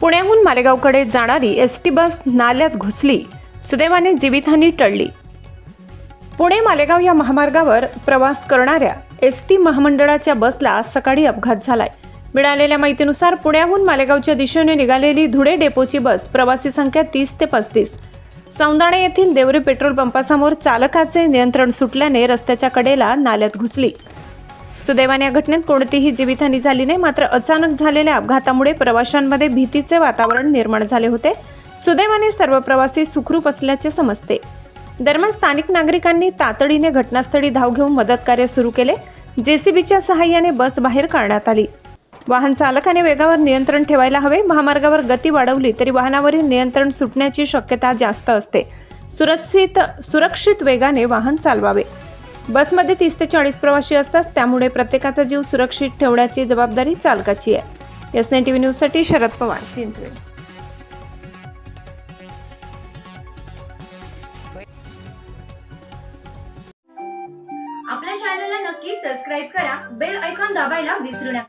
पुण्याहून मालेगावकडे जाणारी S T bus नाल्यात घुसली. सुदैवाने जीवितहानी टळली. पुणे मालेगाव या महामार्गावर प्रवास करणाऱ्या एस टी महामंडळाच्या बसला सकाळी अपघात झालाय. मिळालेल्या माहितीनुसार पुण्याहून मालेगावच्या दिशेने निघालेली धुळे डेपोची बस प्रवासी संख्या तीस ते पस्तीस. सौंदाणे येथील देवरे पेट्रोल पंपासमोर चालकाचे नियंत्रण सुटल्याने रस्त्याच्या कडेला नाल्यात घुसली. सुदैवाने या घटनेत कोणतीही जीवितहानी झाली नाही मात्र अचानक झालेल्या अपघातामुळे प्रवाशांमध्ये भीतीचे वातावरण निर्माण झाले होते. सुदैवाने सर्व प्रवासी सुखरूप असल्याचे समजते. दरम्यान स्थानिक नागरिकांनी तातडीने घटनास्थळी धाव घेऊन मदत कार्य सुरू केले. जेसीबीच्या सहाय्याने बस बाहेर काढण्यात आली. वाहन चालकाने वेगावर नियंत्रण ठेवायला हवे. महामार्गावर गती वाढवली तरी वाहनावरील नियंत्रण सुटण्याची शक्यता जास्त असते. सुरक्षित सुरक्षित वेगाने वाहन चालवावे. बसमध्ये तीस ते चाळीस प्रवासी असतात त्यामुळे प्रत्येकाचा जीव सुरक्षित ठेवण्याची जबाबदारी चालकाची आहे. एस नाईन टी व्ही न्यूजसाठी शरद पवार चिंचवे आपल्या चॅनलला नक्की सबस्क्राईब करा बेल ऐकॉन दाबायला विसरू नका.